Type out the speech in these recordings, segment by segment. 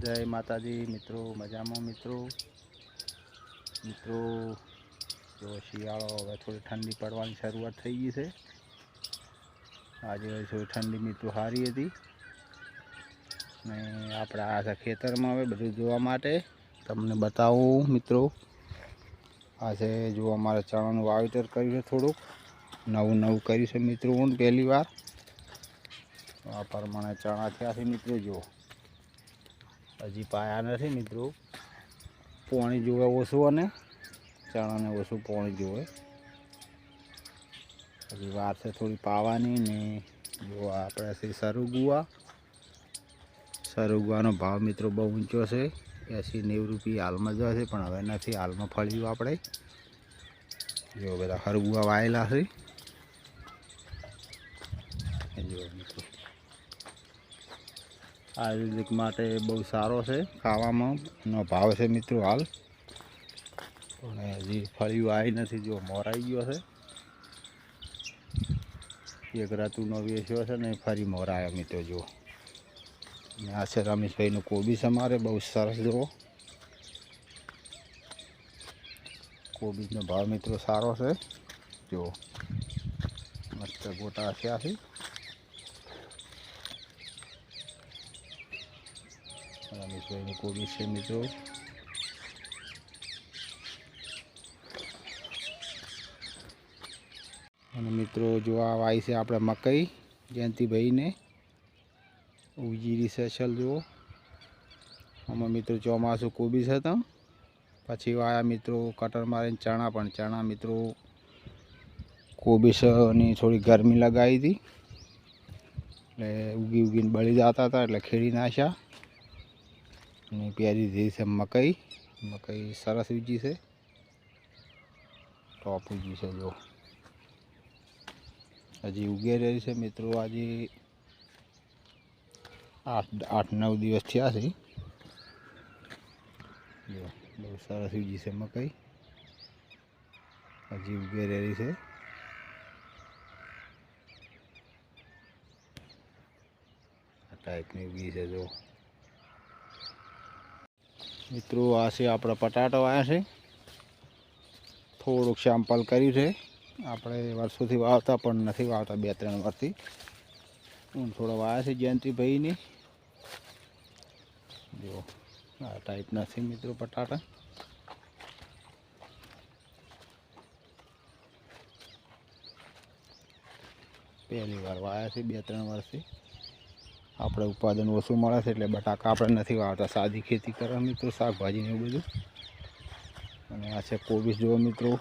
જય માતાજી, મિત્રો, મજામાં મિત્રો? મિત્રો, જો શિયાળો હવે થોડી ઠંડી પડવાની શરૂઆત થઈ ગઈ છે. આજે થોડી ઠંડી મિત્રો સારી હતી. ને આપણે આ ખેતરમાં હવે બધું જોવા માટે. તમને બતાવું મિત્રો. આ છે જો અમારે ચણાનું વાવેતર કર્યું છે થોડુંક. નવું નવું કર્યું છે મિત્રો હું પહેલી વાર. આ પ્રમાણે ચણા થયા છે મિત્રો, જુઓ. હજી પાયા નથી મિત્રો. પાણી જોવે ઓછું અને ચણાને ઓછું પાણી જોવે. હજી વાર છે થોડી પાવાની ને જો આપણે છે સરગુવા સરગવાનો ભાવ મિત્રો બહુ ઊંચો છે. એંસી નેવું રૂપિયા હાલમાં જ છે પણ હવે નથી, હાલમાં ફળ્યું આપણે. જો બધા હરગુવા વાયેલા છે. જો મિત્રો. આયુર્વેદિક માટે બહુ સારો છે ખાવામાં. નો ભાવ છે મિત્રો હાલ. અને હજી ફળિયું આવી નથી, જો મોરાઈ ગયો છે. એક રાતુનો વેચ્યો છે ને ફરી મોરાયો મિત્રો જુઓ અને આ છે રમેશભાઈનું કોબી છે મારે, બહુ સરસ જુઓ કોબીજનો ભાવ મિત્રો સારો છે જુઓ મસ્ત ગોટા છે. રમેશભાઈની કોબીજ છે મિત્રો. અને મિત્રો જો આ વાય છે આપણે મકઈ, જયંતિભાઈને. ઉજીરી સ્પેશિયલ જુઓ આમાં મિત્રો ચોમાસું કોબીસ હતા પછી વાયા મિત્રો કટર મારીને ચણા પણ, ચણા મિત્રો કોબીસની થોડી ગરમી લગાવી હતી. એટલે ઉગી ઉગીને બળી જતા હતા, એટલે ખેડી નાખ્યા. અને પ્યારી દીધી છે મકાઈ. મકાઈ સરસ ઉજી છે. ટોપ ઉજી છે, જો. હજી ઉગે રહી છે મિત્રો, આજે આઠ આઠ, નવ દિવસ થયા છે. જો, બહુ સરસ ઉજી છે મકઈ. હજી ઉગે રહી છે. ટાઈપની ઉગી છે, જો. મિત્રો, આ છે આપણા પટાટો આવ્યા છે. થોડુંક સેમ્પલ કર્યું છે. આપણે વર્ષોથી વાવતા પણ નથી વાવતા બે ત્રણ વર્ષથી. હું થોડો વાયા છે જયંતિભાઈને. જો, આ ટાઈપ નથી મિત્રો પટાટા. પહેલી વાર વાયા છે બે ત્રણ વર્ષથી. આપણે ઉત્પાદન ઓછું મળે છે એટલે બટાકા આપણે નથી વાવતા. સાદી ખેતી કરવા મિત્રો, શાકભાજી ને એવું બધું. અને આ છે કોબીજ, જુઓ મિત્રો.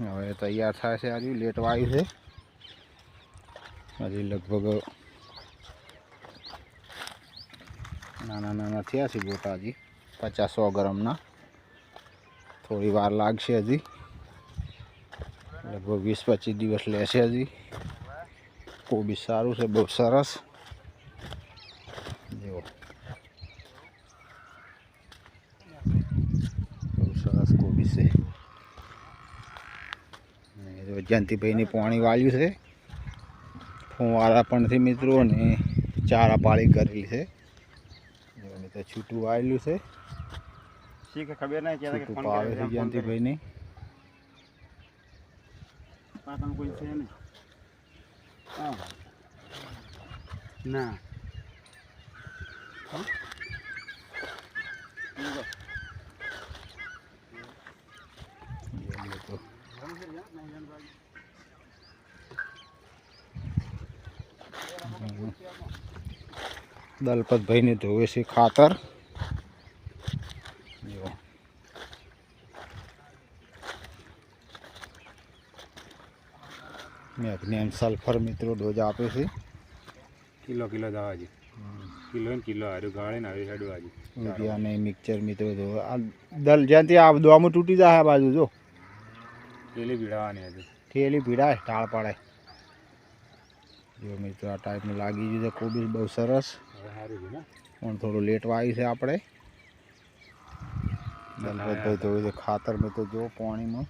હવે તૈયાર થાય છે હજી, લેટ વાયુ છે. હજી લગભગ નાના નાના થયા છે ગોટા હજી, પચાસ સો ગ્રામના. થોડી વાર લાગશે હજી. લગભગ વીસ પચીસ દિવસ લેશે હજી. કોબી સારું છે બહુ સરસ. જુઓ. બહુ સરસ કોબી છે. જયંતિભાઈની પાણી વાળ્યું છે. ફુવારા પણથી મિત્રો અને ચારા પાળી કરેલી છે. છૂટું વાળેલું છે. શી કે ખબર નહીં છે જયંતિભાઈની. કોઈ છે નહીં ના. દલપતભાઈને ધોવે છે ખાતર જો મેગ્નેમ સલ્ફર મિત્રો ડોઝ આપે છે. કિલો કિલો દવા છે. કિલો ને કિલો હારું ગાળે ને આવી હેડું આજે. અને મિક્સર મિત્રો જો આ દલ જ્યાંથી આ દોમું તૂટી જાય આ બાજુ જો. પેલી ભીડાવાની હતી થેલી ભીડાય ટાળ પાડાય. જો મિત્રો આ ટાઈપનું લાગી ગયું છે કોબીજ બહુ સરસ. પણ થોડું લેટ વાગ્યું છે આપણે. દલપતભાઈ છે ખાતર મેં તો જો પાણીમાં.